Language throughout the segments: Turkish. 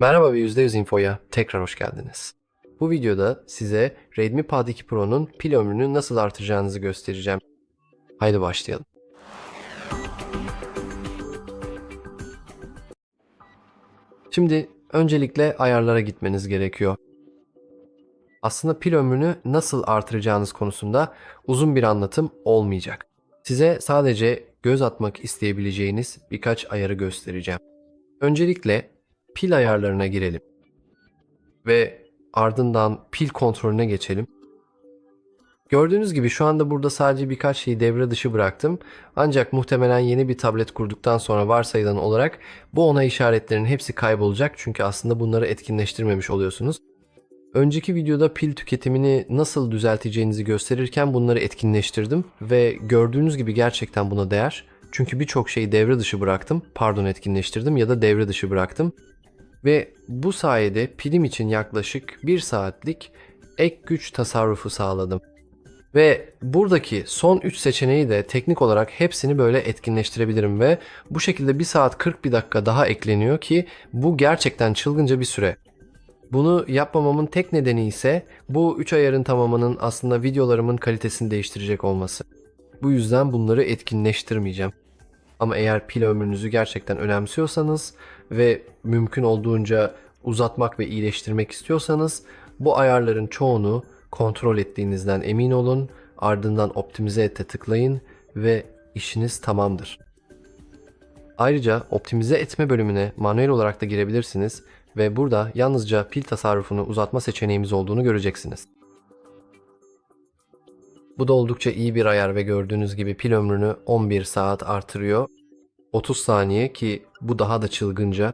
Merhaba ve %100 Info'ya tekrar hoş geldiniz. Bu videoda size Redmi Pad 2 Pro'nun pil ömrünü nasıl artıracağınızı göstereceğim. Haydi başlayalım. Şimdi öncelikle ayarlara gitmeniz gerekiyor. Aslında pil ömrünü nasıl artıracağınız konusunda uzun bir anlatım olmayacak. Size sadece göz atmak isteyebileceğiniz birkaç ayarı göstereceğim. Öncelikle pil ayarlarına girelim. Ve ardından pil kontrolüne geçelim. Gördüğünüz gibi şu anda burada sadece birkaç şeyi devre dışı bıraktım. Ancak muhtemelen yeni bir tablet kurduktan sonra varsayılan olarak bu onay işaretlerinin hepsi kaybolacak. Çünkü aslında bunları etkinleştirmemiş oluyorsunuz. Önceki videoda pil tüketimini nasıl düzelteceğinizi gösterirken bunları etkinleştirdim ve gördüğünüz gibi gerçekten buna değer. Çünkü birçok şeyi devre dışı bıraktım, pardon etkinleştirdim ya da devre dışı bıraktım. Ve bu sayede pilim için yaklaşık 1 saatlik ek güç tasarrufu sağladım. Ve buradaki son 3 seçeneği de teknik olarak hepsini böyle etkinleştirebilirim ve bu şekilde 1 saat 41 dakika daha ekleniyor ki bu gerçekten çılgınca bir süre. Bunu yapmamamın tek nedeni ise bu 3 ayarın tamamının aslında videolarımın kalitesini değiştirecek olması. Bu yüzden bunları etkinleştirmeyeceğim. Ama eğer pil ömrünüzü gerçekten önemsiyorsanız ve mümkün olduğunca uzatmak ve iyileştirmek istiyorsanız bu ayarların çoğunu kontrol ettiğinizden emin olun. Ardından optimize ete tıklayın ve işiniz tamamdır. Ayrıca optimize etme bölümüne manuel olarak da girebilirsiniz ve burada yalnızca pil tasarrufunu uzatma seçeneğimiz olduğunu göreceksiniz. Bu da oldukça iyi bir ayar ve gördüğünüz gibi pil ömrünü 11 saat artırıyor. 30 saniye ki bu daha da çılgınca.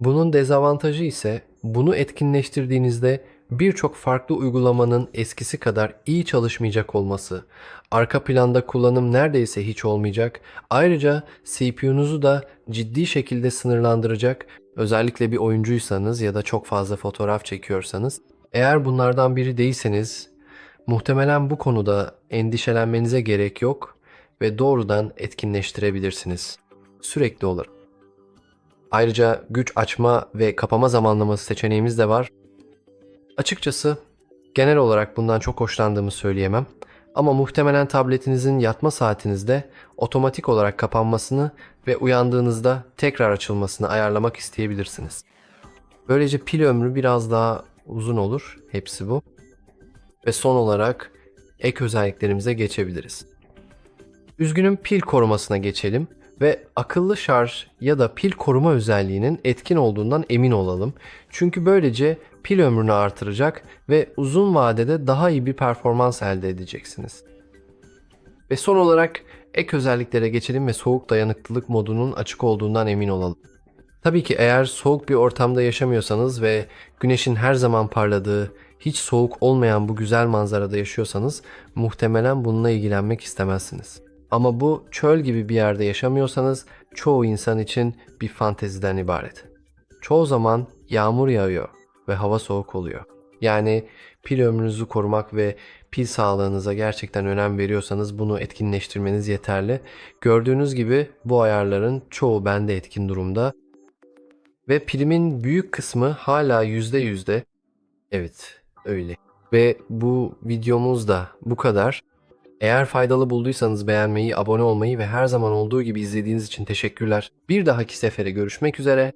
Bunun dezavantajı ise bunu etkinleştirdiğinizde birçok farklı uygulamanın eskisi kadar iyi çalışmayacak olması. Arka planda kullanım neredeyse hiç olmayacak. Ayrıca CPU'nuzu da ciddi şekilde sınırlandıracak. Özellikle bir oyuncuysanız ya da çok fazla fotoğraf çekiyorsanız. Eğer bunlardan biri değilseniz muhtemelen bu konuda endişelenmenize gerek yok ve doğrudan etkinleştirebilirsiniz. Sürekli olur. Ayrıca güç açma ve kapama zamanlaması seçeneğimiz de var. Açıkçası genel olarak bundan çok hoşlandığımı söyleyemem. Ama muhtemelen tabletinizin yatma saatinizde otomatik olarak kapanmasını ve uyandığınızda tekrar açılmasını ayarlamak isteyebilirsiniz. Böylece pil ömrü biraz daha uzun olur. Hepsi bu. Ve son olarak ek özelliklerimize geçebiliriz. Üzgünüm pil korumasına geçelim ve akıllı şarj ya da pil koruma özelliğinin etkin olduğundan emin olalım. Çünkü böylece pil ömrünü artıracak ve uzun vadede daha iyi bir performans elde edeceksiniz. Ve son olarak ek özelliklere geçelim ve soğuk dayanıklılık modunun açık olduğundan emin olalım. Tabii ki eğer soğuk bir ortamda yaşamıyorsanız ve güneşin her zaman parladığı, hiç soğuk olmayan bu güzel manzarada yaşıyorsanız muhtemelen bununla ilgilenmek istemezsiniz. Ama bu çöl gibi bir yerde yaşamıyorsanız çoğu insan için bir fanteziden ibaret. Çoğu zaman yağmur yağıyor ve hava soğuk oluyor. Yani pil ömrünüzü korumak ve pil sağlığınıza gerçekten önem veriyorsanız bunu etkinleştirmeniz yeterli. Gördüğünüz gibi bu ayarların çoğu bende etkin durumda. Ve pilimin büyük kısmı hala %yüzde. Evet öyle. Ve bu videomuz da bu kadar. Eğer faydalı bulduysanız beğenmeyi, abone olmayı ve her zaman olduğu gibi izlediğiniz için teşekkürler. Bir dahaki sefere görüşmek üzere.